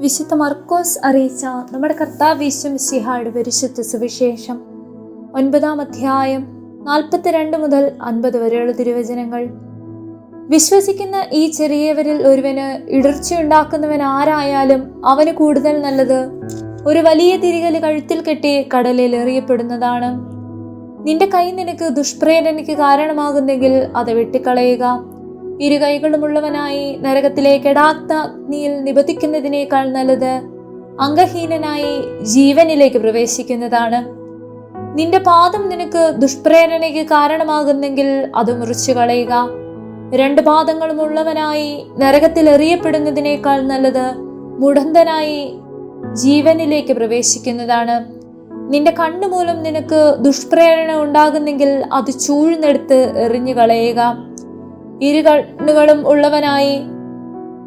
വിശുദ്ധ മർക്കോസ് അറിയിച്ച നമ്മുടെ കർത്താവ് ഈശ്വമിസിഹായുടെ പരിശുദ്ധ സുവിശേഷം. ഒൻപതാം അധ്യായം നാൽപ്പത്തിരണ്ട് മുതൽ അൻപത് വരെയുള്ള തിരുവചനങ്ങൾ. വിശ്വസിക്കുന്ന ഈ ചെറിയവരിൽ ഒരുവന് ഇടർച്ചയുണ്ടാക്കുന്നവൻ ആരായാലും അവന് കൂടുതൽ നല്ലത് ഒരു വലിയ തിരികൽ കഴുത്തിൽ കെട്ടി കടലിൽ എറിയപ്പെടുന്നതാണ്. നിന്റെ കൈ നിനക്ക് ദുഷ്പ്രേരണയ്ക്ക് കാരണമാകുന്നെങ്കിൽ അത് വെട്ടിക്കളയുക. ഇരു നരകത്തിലെ കെടാത്ത അഗ്നിയിൽ നിബന്ധിക്കുന്നതിനേക്കാൾ നല്ലത് അംഗഹീനനായി ജീവനിലേക്ക് പ്രവേശിക്കുന്നതാണ്. നിന്റെ പാദം നിനക്ക് ദുഷ്പ്രേരണയ്ക്ക് കാരണമാകുന്നെങ്കിൽ അത് മുറിച്ചു കളയുക. രണ്ട് പാദങ്ങളുമുള്ളവനായി നരകത്തിൽ എറിയപ്പെടുന്നതിനേക്കാൾ നല്ലത് മുടന്തനായി ജീവനിലേക്ക് പ്രവേശിക്കുന്നതാണ്. നിന്റെ കണ്ണു മൂലം നിനക്ക് ദുഷ്പ്രേരണ ഉണ്ടാകുന്നെങ്കിൽ അത് ചൂഴ്ന്നെടുത്ത് എറിഞ്ഞു കളയുക ഇരു കണ്ണുകളും ഉള്ളവനായി.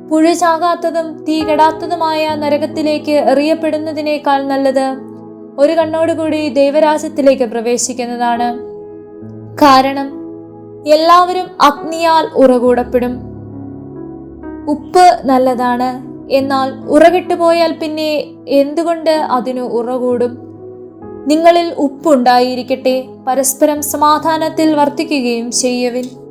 പുഴ ചാകാത്തതും തീ കെടാത്തതുമായ നരകത്തിലേക്ക് എറിയപ്പെടുന്നതിനേക്കാൾ നല്ലത് ഒരു കണ്ണോടുകൂടി ദൈവരാജ്യത്തിലേക്ക് പ്രവേശിക്കുന്നതാണ്. കാരണം എല്ലാവരും അഗ്നിയാൽ ഉറകൂടപ്പെടും. ഉപ്പ് നല്ലതാണ് എന്നാൽ ഉറകിട്ടുപോയാൽ പിന്നെ എന്തുകൊണ്ട് അതിനു ഉറകൂടും? നിങ്ങളിൽ ഉപ്പുണ്ടായിരിക്കട്ടെ പരസ്പരം സമാധാനത്തിൽ വർത്തിക്കുകയും ചെയ്യുവിൻ.